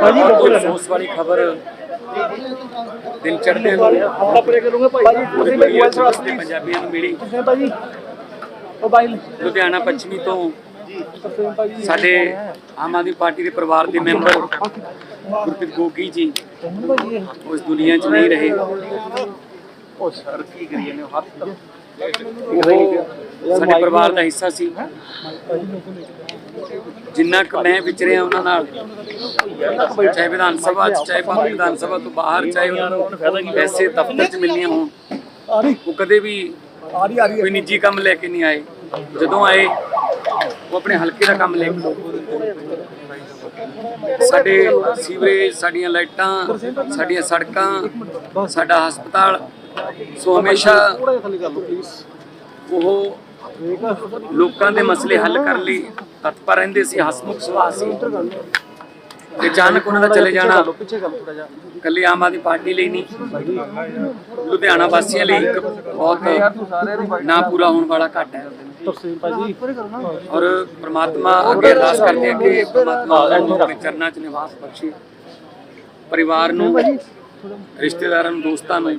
ਭਾਜੀ ਕੋਈ ਅਫਸੋਸ ਵਾਲੀ ਖਬਰ ਦਿਨ ਚੜ੍ਹਦੇ ਨੂੰ? ਆਪਣਾ ਪਰੇ ਕਰੂੰਗਾ ਭਾਈ। ਉਹਦੇ ਮੀਡੀਆ ਚ ਪੰਜਾਬੀਆਂ ਨੂੰ ਮਿਲੀ। ਤੁਸੀਂ ਭਾਜੀ। ਉਹ ਬਾਈ ਲੁਧਿਆਣਾ ਪੱਛਮੀ ਤੋਂ ਸਾਡੇ ਆਮ ਆਦਮੀ ਪਾਰਟੀ ਦੇ ਪਰਿਵਾਰ ਦੇ ਮੈਂਬਰ ਗੁਰਪ੍ਰੀਤ ਗੋਗੀ ਜੀ ਉਸ ਦੁਨੀਆ 'ਚ ਨਹੀਂ ਰਹੇ। ਉਹ ਸਰ ਕੀ ਕਰੀਏ ਨੇ ਹੱਥ ਉਹ ਸਾਡੇ ਪਰਿਵਾਰ ਦਾ ਹਿੱਸਾ ਸੀ। ਜਿੰਨਾ ਕੁ ਮੈਂ ਵਿਚਰਿਆ ਉਹਨਾਂ ਨਾਲ, ਚਾਹੇ ਵਿਧਾਨ ਸਭਾ ਚ, ਚਾਹੇ ਭਾਵੇਂ ਵਿਧਾਨ ਸਭਾ ਤੋਂ ਬਾਹਰ, ਚਾਹੇ ਉਹਨਾਂ ਨੂੰ ਵੈਸੇ ਦਫ਼ਤਰ 'ਚ ਮਿਲਣੀਆਂ ਹੋਣ, ਉਹ ਕਦੇ ਵੀ ਕੋਈ ਨਿੱਜੀ ਕੰਮ ਲੈ ਕੇ ਨਹੀਂ ਆਏ। ਜਦੋਂ ਆਏ, ਉਹ ਆਪਣੇ ਹਲਕੇ ਦਾ ਕੰਮ ਲੈ ਕੇ ਸਾਡੇ ਸੀਵਰੇਜ, ਸਾਡੀਆਂ ਲਾਈਟਾਂ, ਸਾਡੀਆਂ ਸੜਕਾਂ, ਸਾਡਾ ਹਸਪਤਾਲ ਸੋ ਹਮੇਸ਼ਾ ਉਹ ਲੋਕਾਂ ਦੇ ਮਸਲੇ ਹੱਲ ਕਰਨ ਲਈ, ਤਤਪਰ ਰਹਿੰਦੇ ਸੀ, ਹਸਮੁਖ ਸੁਭਾਅ ਸੀ। ਤੇ ਅਚਾਨਕ ਉਹਨਾਂ ਦਾ ਚਲੇ ਜਾਣਾ ਪਿੱਛੇ ਆਮ ਆਦਮੀ ਪਾਰਟੀ ਲਈ ਨਹੀਂ, ਲੁਧਿਆਣਾ ਵਾਸੀਆਂ ਲਈ ਇੱਕ ਬਹੁਤ ਨਾ ਪੂਰਾ ਹੋਣ ਵਾਲਾ ਘਾਟ ਹੈ। ਔਰ ਪ੍ਰਮਾਤਮਾ ਅੱਗੇ ਅਰਦਾਸ ਕਰਦੇ ਹਾਂ ਕਿ ਪ੍ਰਮਾਤਮਾ ਉਹਨਾਂ ਨੂੰ ਆਪਣੇ ਚਰਨਾਂ 'ਚ ਨਿਵਾਸ ਬਖਸ਼ੇ, ਪਰਿਵਾਰ ਨੂੰ, ਰਿਸ਼ਤੇਦਾਰਾਂ ਨੂੰ, ਦੋਸਤਾਂ ਨੂੰ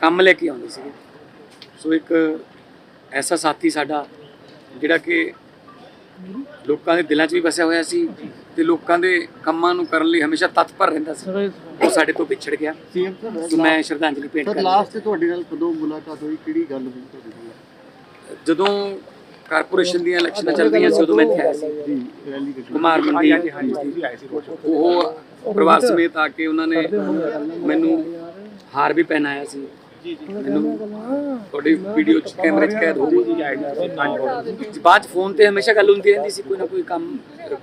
ਕੰਮ ਲੈ ਕੇ ਆਉਂਦੇ ਸੀਗੇ। ਸੋ ਇੱਕ ਐਸਾ ਸਾਥੀ ਸਾਡਾ ਜਿਹੜਾ ਕਿ ਲੋਕਾਂ ਦੇ ਦਿਲਾਂ 'ਚ ਵੀ ਵਸਿਆ ਹੋਇਆ ਸੀ ਤੇ ਲੋਕਾਂ ਦੇ ਕੰਮਾਂ ਨੂੰ ਕਰਨ ਲਈ ਹਮੇਸ਼ਾ ਤਤਪਰ ਰਹਿੰਦਾ ਸੀ। ਉਹ ਸਾਡੇ ਤੋਂ ਵਿਛੜ ਗਿਆ। ਸੀਐਮ ਸੋ ਮੈਂ ਸ਼ਰਧਾਂਜਲੀ ਭੇਂਟ ਕਰਦਾ ਲਾਸਟ ਤੇ ਤੁਹਾਡੇ ਨਾਲ ਕਦੋਂ ਮੁਲਾਕਾਤ ਹੋਈ? ਕਿਹੜੀ ਗੱਲ ਹੋਈ ਤੁਹਾਡੀ ਜਦੋਂ ਕਾਰਪੋਰੇਸ਼ਨ ਦੀਆਂ ਇਲੈਕਸ਼ਨਾਂ ਚੱਲ ਰਹੀਆਂ ਸੀ ਉਦੋਂ ਮੈਂ ਇੱਥੇ ਆਇਆ ਸੀ। ਕੁਮਾਰ ਮੰਡੀ ਉਹ ਪਰਿਵਾਰ ਸਮੇਤ ਆ ਕੇ ਉਹਨਾਂ ਨੇ ਮੈਨੂੰ ਹਾਰ ਵੀ ਪਹਿਨਾਇਆ ਸੀ। ਮੈਨੂੰ ਤੁਹਾਡੀ ਵੀਡੀਓ ਚ ਕੈਮਰੇ ਚ ਕੈਦ ਹੋ ਗਈ ਬਾਅਦ ਫੋਨ ਤੇ ਹਮੇਸ਼ਾ ਗੱਲ ਹੁੰਦੀ ਰਹਿੰਦੀ ਸੀ ਕੋਈ ਨਾ ਕੋਈ ਕੰਮ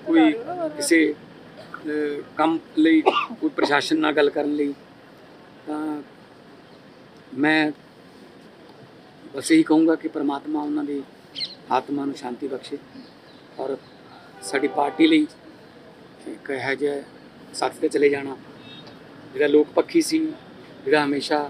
ਕੋਈ ਕਿਸੇ ਕੰਮ ਲਈ ਕੋਈ ਪ੍ਰਸ਼ਾਸਨ ਨਾਲ ਗੱਲ ਕਰਨ ਲਈ। ਤਾਂ ਮੈਂ ਬਸ ਇਹੀ ਕਹੂੰਗਾ ਕਿ ਪ੍ਰਮਾਤਮਾ ਉਹਨਾਂ ਦੀ ਆਤਮਾ ਨੂੰ ਸ਼ਾਂਤੀ ਬਖਸ਼ੇ ਔਰ ਸਾਡੀ ਪਾਰਟੀ ਲਈ ਇੱਕ ਇਹੋ ਜਿਹਾ ਸਾਥ ਤੇ ਚਲੇ ਜਾਣਾ। ਜਿਹੜਾ ਲੋਕ ਪੱਖੀ ਸੀ ਜਿਹੜਾ ਹਮੇਸ਼ਾ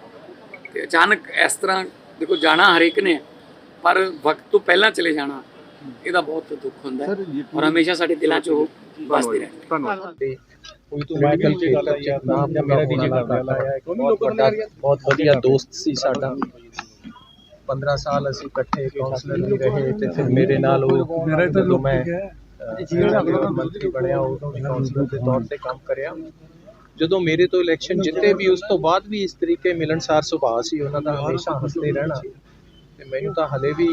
ਤੇ ਅਚਾਨਕ ਇਸ ਤਰ੍ਹਾਂ ਦੇਖੋ ਜਾਣਾ ਹਰੇਕ ਨੇ ਪਰ ਵਕਤ ਤੋਂ ਪਹਿਲਾਂ ਚਲੇ ਜਾਣਾ ਇਹਦਾ ਬਹੁਤ ਦੁੱਖ ਹੁੰਦਾ ਹੈ ਔਰ ਹਮੇਸ਼ਾ ਸਾਡੇ ਦਿਲਾਂ 'ਚ ਉਹ ਵਸਦੇ ਰਹਿੰਦੇ। ਕੋਈ ਤੋਂ ਮੈਡੀਕਲ ਚੈੱਕਅਪ ਚ ਨਾਮ ਜਾਂ ਮੇਰਾ ਡੀਜੇ ਕਰਦਾ ਹੈ ਬਹੁਤ ਵੱਡਾ ਬਹੁਤ ਵਧੀਆ ਦੋਸਤ ਸੀ ਸਾਡਾ। 15 ਸਾਲ ਅਸੀਂ ਇਕੱਠੇ ਕਾਉਂਸਲਰ ਵੀ ਰਹੇ ਤੇ ਫਿਰ ਮੇਰੇ ਨਾਲ ਉਹ ਜਦੋਂ ਮੈਂ ਅਹ, ਮੰਤਰੀ ਬਣਿਆ ਉਦੋਂ ਵੀ ਕਾਉਂਸਲਰ ਦੇ ਤੌਰ ਤੇ ਕੰਮ ਕਰਿਆ। ਜਦੋਂ ਮੇਰੇ ਤੋਂ ਇਲੈਕਸ਼ਨ ਜਿੱਤੇ ਵੀ ਉਸ ਤੋਂ ਬਾਅਦ ਵੀ ਇਸ ਤਰੀਕੇ ਮਿਲਣਸਾਰ ਸੁਭਾਅ ਸੀ ਉਹਨਾਂ ਦਾ ਹਮੇਸ਼ਾ ਹੱਸਦੇ ਰਹਿਣਾ। ਤੇ ਮੈਨੂੰ ਤਾਂ ਹਲੇ ਵੀ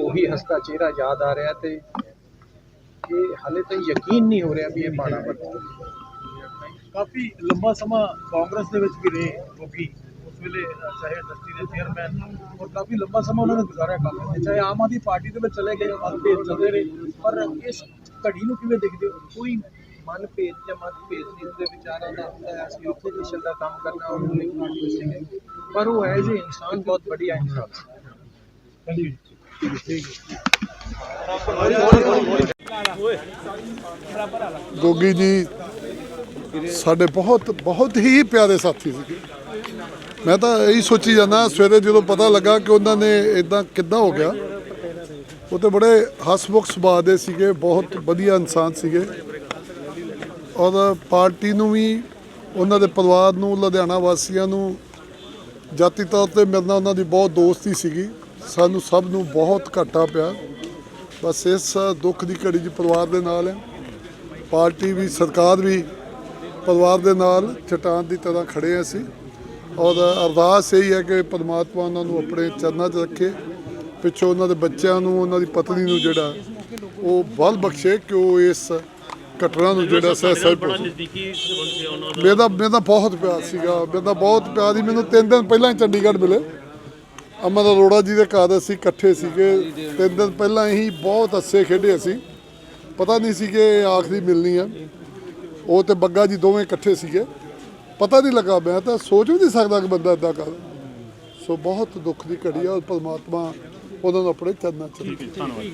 ਉਹੀ ਹੱਸਦਾ ਚਿਹਰਾ ਯਾਦ ਆ ਰਿਹਾ ਤੇ ਇਹ ਹਲੇ ਤਾਂ ਯਕੀਨ ਨਹੀਂ ਹੋ ਰਿਹਾ ਵੀ ਇਹ ਪਾਣਾ ਬਦਲ ਕਾਫੀ ਲੰਬਾ ਸਮਾਂ ਕਾਂਗਰਸ ਦੇ ਵਿੱਚ ਵੀ ਰਹੇ ਕਿਉਂਕਿ ਉਸ ਵੇਲੇ ਚਾਹੇ ਇੰਡਸਟਰੀ ਦੇ ਚੇਅਰਮੈਨ ਔਰ ਕਾਫੀ ਲੰਬਾ ਸਮਾਂ ਉਹਨਾਂ ਨੇ ਗੁਜ਼ਾਰਿਆ ਕਾਂਗਰਸ ਦੇ ਚਾਹੇ ਆਮ ਆਦਮੀ ਪਾਰਟੀ ਦੇ ਵਿੱਚ ਚਲੇ ਗਏ ਮਤਭੇਦ ਚੱਲਦੇ ਰਹੇ ਪਰ ਇਸ ਘੜੀ ਨੂੰ ਕਿਵੇਂ ਦੇਖਦੇ ਹੋ? ਕੋਈ ਮਨ ਭੇਦ ਜਾਂ ਮਤ ਭੇਦ ਨਹੀਂ ਹੁੰਦੇ ਵਿਚਾਰਾਂ ਦਾ ਹੁੰਦਾ ਹੈ। ਅਸੀਂ ਆਪੋਜੀਸ਼ਨ ਦਾ ਕੰਮ ਕਰਨਾ ਔਰ ਉਹਨੇ ਪਾਰਟੀ ਸੀਗੇ ਪਰ ਉਹ ਐਜ਼ ਏ ਇਨਸਾਨ ਬਹੁਤ ਵਧੀਆ ਇਨਸਾਨ। ਸੀ ਗੋਗੀ ਜੀ ਸਾਡੇ ਬਹੁਤ ਬਹੁਤ ਹੀ ਪਿਆਰੇ ਸਾਥੀ ਸੀ ਮੈਂ ਤਾਂ ਇਹੀ ਸੋਚੀ ਜਾਂਦਾ ਸਵੇਰੇ ਜਦੋਂ ਪਤਾ ਲੱਗਾ ਕਿ ਉਹਨਾਂ ਨੇ ਇਦਾਂ ਕਿੱਦਾਂ ਹੋ ਗਿਆ ਉਹ ਤੇ ਬੜੇ ਹਸਮੁਖ ਸੁਭਾਅ ਦੇ ਸੀਗੇ ਬਹੁਤ ਵਧੀਆ ਇਨਸਾਨ ਸੀਗੇ। ਔਰ ਪਾਰਟੀ ਨੂੰ ਵੀ, ਉਹਨਾਂ ਦੇ ਪਰਿਵਾਰ ਨੂੰ, ਲੁਧਿਆਣਾ ਵਾਸੀਆਂ ਨੂੰ ਜਾਤੀ ਤੌਰ ਤੇ ਮੇਰੇ ਨਾਲ ਉਹਨਾਂ ਦੀ ਬਹੁਤ ਦੋਸਤੀ ਸੀਗੀ। ਸਾਨੂੰ ਸਭ ਨੂੰ ਬਹੁਤ ਘਾਟਾ ਪਿਆ। ਬਸ ਇਸ ਦੁੱਖ ਦੀ ਘੜੀ 'ਚ ਪਰਿਵਾਰ ਦੇ ਨਾਲ ਹੈ। ਪਾਰਟੀ ਵੀ, ਸਰਕਾਰ ਵੀ ਪਰਿਵਾਰ ਦੇ ਨਾਲ ਚਟਾਨ ਦੀ ਤਰ੍ਹਾਂ ਖੜੇ ਹਾਂ ਅਸੀਂ। ਔਰ ਅਰਦਾਸ ਇਹੀ ਹੈ ਕਿ ਪਰਮਾਤਮਾ ਉਹਨਾਂ ਨੂੰ ਆਪਣੇ ਚਰਨਾਂ 'ਚ ਰੱਖੇ। ਪਿੱਛੋਂ ਉਹਨਾਂ ਦੇ ਬੱਚਿਆਂ ਨੂੰ, ਉਹਨਾਂ ਦੀ ਪਤਨੀ ਨੂੰ ਜਿਹੜਾ ਉਹ ਬਲ ਬਖਸ਼ੇ ਕਿ ਉਹ ਇਸ ਘਟਨਾ ਨੂੰ ਜਿਹੜਾ ਸਹਿ ਸਹਿ ਬੜਾ ਨਜ਼ਦੀਕੀ ਸੰਬੰਧ ਸੀ ਉਹਨਾਂ ਦਾ। ਮੇਰਾ ਮੇਰਾ ਬਹੁਤ ਪਿਆਰ ਸੀਗਾ। ਮੇਰਾ ਬਹੁਤ ਪਿਆਰ ਸੀ। ਮੈਨੂੰ ਤਿੰਨ ਦਿਨ ਪਹਿਲਾਂ ਹੀ ਚੰਡੀਗੜ੍ਹ ਮਿਲੇ। ਅਮਨ ਅਰੋੜਾ ਜੀ ਦੇ ਘਰ ਅਸੀਂ ਇਕੱਠੇ ਸੀਗੇ। ਤਿੰਨ ਦਿਨ ਪਹਿਲਾਂ ਹੀ ਬਹੁਤ ਅੱਛੇ ਖੇਡੇ ਅਸੀਂ। ਪਤਾ ਨਹੀਂ ਸੀ ਕਿ ਆਖਰੀ ਮਿਲਣੀ ਆ। ਉਹ ਤੇ ਬੱਗਾ ਜੀ ਦੋਵੇਂ ਇਕੱਠੇ ਸੀਗੇ। ਪਤਾ ਨਹੀਂ ਲੱਗਾ। ਮੈਂ ਤਾਂ ਸੋਚ ਵੀ ਨਹੀਂ ਸਕਦਾ ਕਿ ਬੰਦਾ ਇਦਾਂ ਕਰ। ਸੋ ਬਹੁਤ ਦੁੱਖ ਦੀ ਘੜੀ ਆ। ਔਰ ਪਰਮਾਤਮਾ ਉਹਨਾਂ ਨੂੰ ਆਪਣੇ ਚਰਨਾਂ ਚ ਰੱਖੇ।